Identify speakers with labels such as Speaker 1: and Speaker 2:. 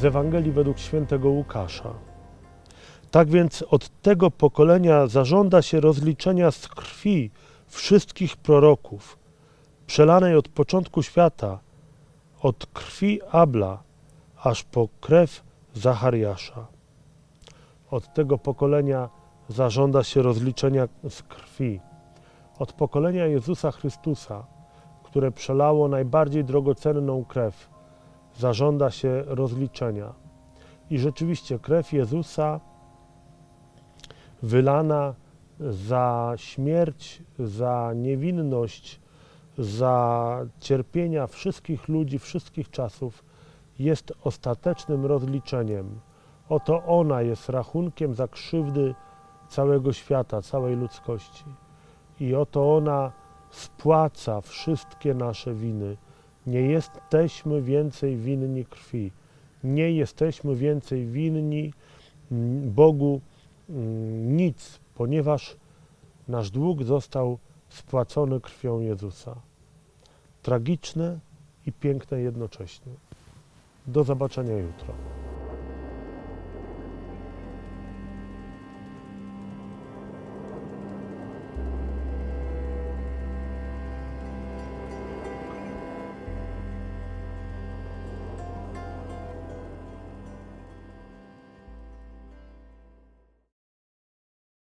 Speaker 1: z Ewangelii według świętego Łukasza. Tak więc od tego pokolenia zażąda się rozliczenia z krwi wszystkich proroków, przelanej od początku świata, od krwi Abla aż po krew Zachariasza. Od tego pokolenia zażąda się rozliczenia z krwi. Od pokolenia Jezusa Chrystusa, które przelało najbardziej drogocenną krew, zażąda się rozliczenia. I rzeczywiście krew Jezusa wylana za śmierć, za niewinność, za cierpienia wszystkich ludzi, wszystkich czasów, jest ostatecznym rozliczeniem. Oto ona jest rachunkiem za krzywdy całego świata, całej ludzkości. I oto ona spłaca wszystkie nasze winy. Nie jesteśmy więcej winni krwi. Nie jesteśmy więcej winni mm, Bogu mm, nic, ponieważ nasz dług został spłacony krwią Jezusa. Tragiczne i piękne jednocześnie. Do zobaczenia jutro.